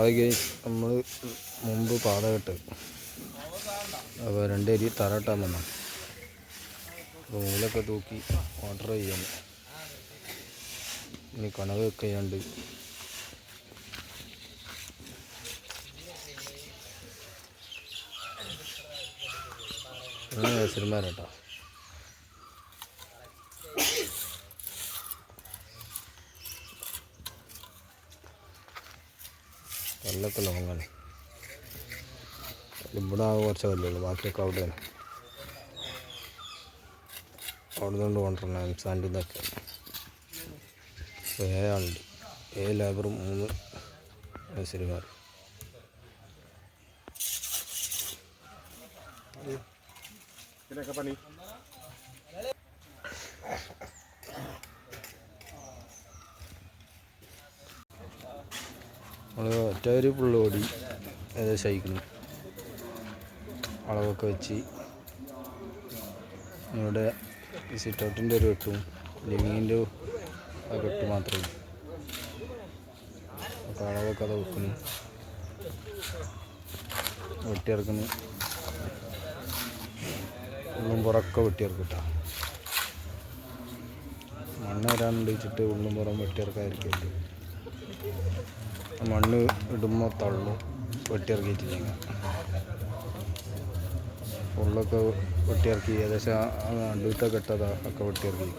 അത് നമ്മൾ മുമ്പ് പാത കെട്ട് അപ്പോൾ രണ്ടേരി തറട്ടാൻ വന്നു. അപ്പോൾ മൂലൊക്കെ തൂക്കി ഓർഡർ ചെയ്യുന്നു ഇനി കണവ് ഒക്കെ ചെയ്യാണ്ട് സിനിമേരട്ടോ കല്ലൊക്കെ ലോങ്ങാണ്. ഇവിടെ കുറച്ച് കല്ലുള്ളൂ ബാക്കിയൊക്കെ അവിടെയാണ് അവിടെ നിന്ന് കൊണ്ടുവരണം. എംസാന്റെ ഇതൊക്കെ. ഇപ്പോൾ ഏഴ് ആളുണ്ട്. ഏ ലേബറും മൂന്ന് മേസരിമാർ പണി? നമ്മൾ ഒറ്റ ഒരു പുള്ളി ഓടി ഏകദേശം അയക്കണം അളവൊക്കെ വെച്ച് ഇവിടെ സിറ്റ് ഔട്ടിന്റെ ഒരു കെട്ടും ലിവിങ്ങിന്റെ ആ കെട്ട് മാത്രമേ അപ്പോൾ അളവൊക്കെ അത് വെക്കുന്നു വെട്ടിയിറക്കുന്നു. ഉള്ളും പുറമൊക്കെ വെട്ടിയിറക്കിട്ടാ മണ്ണ് വരാനുണ്ട് വെച്ചിട്ട് ഉള്ളും പുറം വെട്ടിയിറക്കാതിരിക്കല്ലേ മണ്ണ് ഇടുമ്പോൾ തള്ളും വെട്ടിയിറക്കിയിട്ടില്ലെങ്കിൽ ഫുള്ളൊക്കെ വെട്ടിയിറക്കി ഏകദേശം അടുത്ത കെട്ടതാ ഒക്കെ വെട്ടിയിറക്കി.